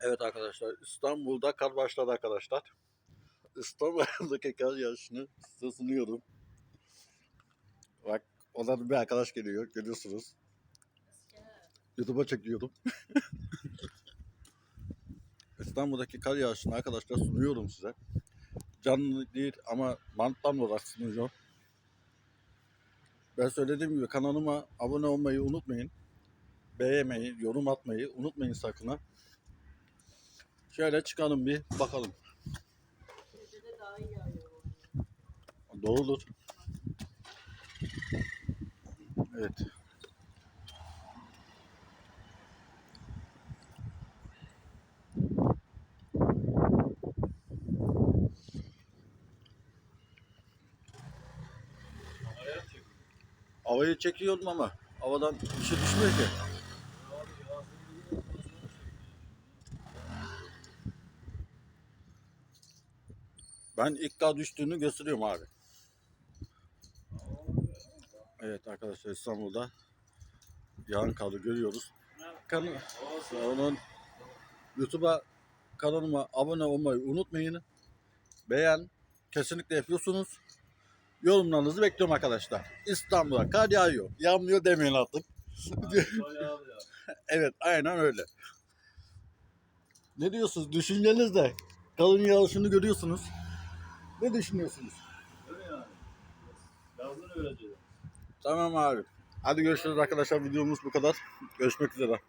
Evet arkadaşlar İstanbul'da kar başladı arkadaşlar. İstanbul'daki kar yağışını size sunuyorum. Bak oradan bir arkadaş geliyor görüyorsunuz. YouTube'a çekiyorum. İstanbul'daki kar yağışını arkadaşlar sunuyorum size. Canlı değil ama banttan olarak sunuyor. Ben söylediğim gibi kanalıma abone olmayı unutmayın. Beğenmeyi, yorum atmayı unutmayın sakın ha. Şöyle çıkalım bir bakalım. Doğrudur. Evet. Havayı çekiyordum ama havadan bir şey düşmüyor ki. Ben ilk daha düştüğünü gösteriyorum abi. Evet arkadaşlar İstanbul'da yağan karı görüyoruz. Kan onun YouTube'a kanalıma abone olmayı unutmayın. Beğen kesinlikle yapıyorsunuz. Yorumlarınızı bekliyorum arkadaşlar. İstanbul'a kar yağıyor. Yağmıyor demeyin artık. evet aynen öyle. Ne diyorsunuz? Düşünceniz de. Kalın yağışını görüyorsunuz. Ne düşünüyorsunuz? Öyle yani. Öyle diyor. Tamam abi. Hadi görüşürüz arkadaşlar. Videomuz bu kadar. Görüşmek üzere.